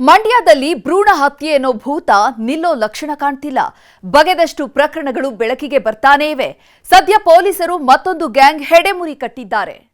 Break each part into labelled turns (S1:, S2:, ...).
S1: ಮಂಡ್ಯದಲ್ಲಿ ಭ್ರೂಣ ಹತ್ಯೆ ಅನ್ನೋ ಭೂತ ನಿಲ್ಲೋ ಲಕ್ಷಣ ಕಾಣ್ತಿಲ್ಲ. ಬಗೆದಷ್ಟು ಪ್ರಕರಣಗಳು ಬೆಳಕಿಗೆ ಬರ್ತಾನೇ ಇವೆ. ಸದ್ಯ ಪೊಲೀಸರು ಮತ್ತೊಂದು ಗ್ಯಾಂಗ್ ಹೆಡೆಮುರಿ ಕಟ್ಟಿದ್ದಾರೆ.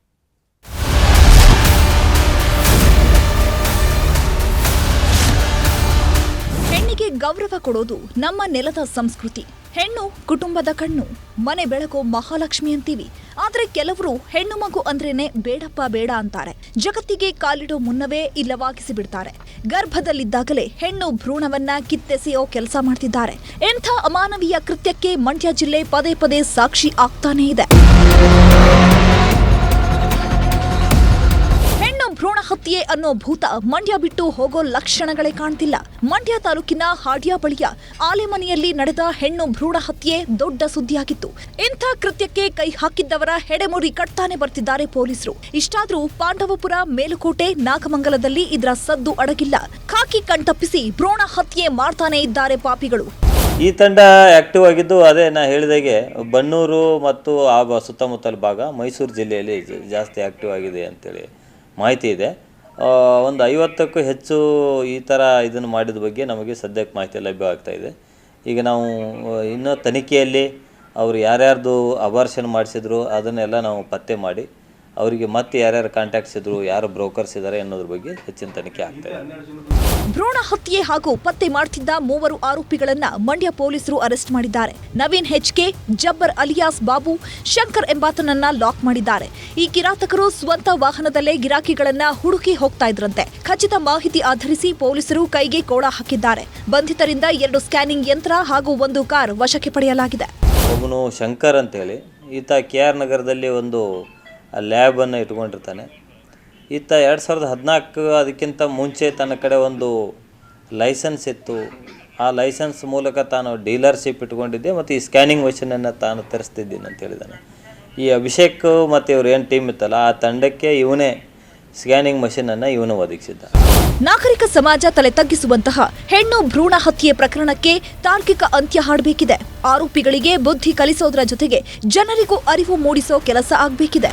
S2: ಕೊಡೋದು ನಮ್ಮ ನೆಲದ ಸಂಸ್ಕೃತಿ. ಹೆಣ್ಣು ಕುಟುಂಬದ ಕಣ್ಣು, ಮನೆ ಬೆಳಕು ಮಹಾಲಕ್ಷ್ಮಿ ಅಂತೀವಿ. ಆದರೆ ಕೆಲವರು ಹೆಣ್ಣು ಮಗು ಅಂದ್ರೇನೆ ಬೇಡಪ್ಪ ಬೇಡ ಅಂತಾರೆ. ಜಗತ್ತಿಗೆ ಕಾಲಿಡೋ ಮುನ್ನವೇ ಇಲ್ಲವಾಗಿಸಿ ಬಿಡ್ತಾರೆ ಗರ್ಭದಲ್ಲಿದ್ದಾಗಲೇ ಹೆಣ್ಣು ಭ್ರೂಣವನ್ನ ಕಿತ್ತೆಸೆಯೋ ಕೆಲಸ ಮಾಡ್ತಿದ್ದಾರೆ. ಎಂಥ ಅಮಾನವೀಯ ಕೃತ್ಯಕ್ಕೆ ಮಂಡ್ಯ ಜಿಲ್ಲೆ ಪದೇ ಪದೇ ಸಾಕ್ಷಿ ಆಗ್ತಾನೇ ಇದೆ. ಹತ್ಯೆ ಅನ್ನೋ ಭೂತ ಮಂಡ್ಯ ಬಿಟ್ಟು ಹೋಗೋ ಲಕ್ಷಣಗಳೇ ಕಾಣ್ತಿಲ್ಲ. ಮಂಡ್ಯ ತಾಲೂಕಿನ ಹಾಡ್ಯ ಬಳಿಯ ಆಲೆಮನೆಯಲ್ಲಿ ನಡೆದ ಹೆಣ್ಣು ಭ್ರೂಣ ಹತ್ಯೆ ದೊಡ್ಡ ಸುದ್ದಿಯಾಗಿತ್ತು. ಇಂಥ ಕೃತ್ಯಕ್ಕೆ ಕೈ ಹಾಕಿದ್ದವರ ಹೆಡೆಮುರಿ ಕಟ್ತಾನೆ ಬರ್ತಿದ್ದಾರೆ ಪೊಲೀಸರು. ಇಷ್ಟಾದ್ರೂ ಪಾಂಡವಪುರ ಮೇಲುಕೋಟೆ ನಾಗಮಂಗಲದಲ್ಲಿ ಇದರ ಸದ್ದು ಅಡಗಿಲ್ಲ. ಖಾಕಿ ಕಣ್ತಪ್ಪಿಸಿ ಭ್ರೂಣ ಹತ್ಯೆ ಮಾಡ್ತಾನೆ ಇದ್ದಾರೆ ಪಾಪಿಗಳು.
S3: ಈ ತಂಡ ಆಕ್ಟಿವ್ ಆಗಿದ್ದು ಅದೇ ನಾ ಹೇಳಿದಾಗೆ ಬನ್ನೂರು ಮತ್ತು ಆ ಸುತ್ತಮುತ್ತಲ ಭಾಗ ಮೈಸೂರು ಜಿಲ್ಲೆಯಲ್ಲಿ ಜಾಸ್ತಿ ಆಕ್ಟಿವ್ ಆಗಿದೆ ಅಂತೇಳಿ. ಮಾಹಿತಿ ಇದೆ. ಒಂದು ಐವತ್ತಕ್ಕೂ ಹೆಚ್ಚು ಈ ಥರ ಇದನ್ನು ಮಾಡಿದ ಬಗ್ಗೆ ನಮಗೆ ಸದ್ಯಕ್ಕೆ ಮಾಹಿತಿ ಲಭ್ಯವಾಗ್ತಾ ಇದೆ. ಈಗ ನಾವು ಇನ್ನೂ ತನಿಖೆಯಲ್ಲಿ ಅವರು ಯಾರ್ಯಾರ್ದು ಅಬಾರ್ಷನ್ ಮಾಡಿಸಿದ್ರು ಅದನ್ನೆಲ್ಲ ನಾವು ಪತ್ತೆ ಮಾಡಿ ಅವರಿಗೆ ಮತ್ತೆ ಯಾರ್ಯಾರು ಕಾಂಟ್ಯಾಕ್ಟ್ಸ್ ಇದ್ರು ಯಾರು ಬ್ರೋಕರ್ಸ್ ಇದ್ದಾರೆ ಅನ್ನೋದ್ರ ಬಗ್ಗೆ ಹೆಚ್ಚಿನ ತನಿಖೆ ಆಗ್ತದೆ
S2: ಭ್ರೂಣ ಹತ್ಯೆ ಹಾಗೂ ಪತ್ತೆ ಮಾಡ್ತಿದ್ದ ಮೂವರು ಆರೋಪಿಗಳನ್ನ ಮಂಡ್ಯ ಪೊಲೀಸರು ಅರೆಸ್ಟ್ ಮಾಡಿದ್ದಾರೆ. Naveen H K Jabbar alias Babu Shankar ಎಂಬಾತನನ್ನ lock ಮಾಡಿದ್ದಾರೆ. ಈ ಕಿರಾತಕರು ಸ್ವಂತ ವಾಹನದಲ್ಲೇ ಗಿರಾಕಿಗಳನ್ನ ಹುಡುಕಿ ಹೋಗ್ತಾ ಇದ್ರಂತೆ. ಖಚಿತ ಮಾಹಿತಿ ಆಧರಿಸಿ ಪೊಲೀಸರು ಕೈಗೆ ಕೋಳ ಹಾಕಿದ್ದಾರೆ. ಬಂಧಿತರಿಂದ ಎರಡು ಸ್ಕ್ಯಾನಿಂಗ್ ಯಂತ್ರ ಹಾಗೂ ಒಂದು ಕಾರ್ ವಶಕ್ಕೆ ಪಡೆಯಲಾಗಿದೆ.
S3: ಒಬ್ಬನು ಶಂಕರ್ ಅಂತೇಳಿ. ಈತ ಕೆ ಆರ್ ನಗರದಲ್ಲಿ ಒಂದು ಲ್ಯಾಬನ್ನು ಇಟ್ಕೊಂಡಿರ್ತಾನೆ. ಈತ ಎರಡು ಸಾವಿರದ ಹದಿನಾಲ್ಕು ಅದಕ್ಕಿಂತ ಮುಂಚೆ ತನ್ನ ಕಡೆ ಒಂದು ಲೈಸೆನ್ಸ್ ಇತ್ತು. ಆ ಲೈಸೆನ್ಸ್ ಮೂಲಕ ತಾನು ಡೀಲರ್ಶಿಪ್ ಇಟ್ಕೊಂಡಿದ್ದೆ ಮತ್ತು ಈ ಸ್ಕ್ಯಾನಿಂಗ್ ಮಷಿನನ್ನು ತಾನು ತರಿಸ್ತಿದ್ದೀನಿ ಅಂತ ಹೇಳಿದ್ದಾನೆ ಈ ಅಭಿಷೇಕ್ ಮತ್ತು ಇವ್ರು ಏನು ಟೀಮ್ ಇತ್ತಲ್ಲ, ಆ ತಂಡಕ್ಕೆ ಇವನೇ ಸ್ಕ್ಯಾನಿಂಗ್ ಮಷೀನನ್ನು ಇವನು ಒದಗಿಸಿದ್ದ.
S2: ನಾಗರಿಕ ಸಮಾಜ ತಲೆ ತಗ್ಗಿಸುವಂತಹ ಹೆಣ್ಣು ಭ್ರೂಣ ಹತ್ಯೆ ಪ್ರಕರಣಕ್ಕೆ ತಾರ್ಕಿಕ ಅಂತ್ಯ ಹಾಡಬೇಕಿದೆ. ಆರೋಪಿಗಳಿಗೆ ಬುದ್ಧಿ ಕಲಿಸೋದ್ರ ಜೊತೆಗೆ ಜನರಿಗೂ ಅರಿವು ಮೂಡಿಸೋ ಕೆಲಸ ಆಗಬೇಕಿದೆ.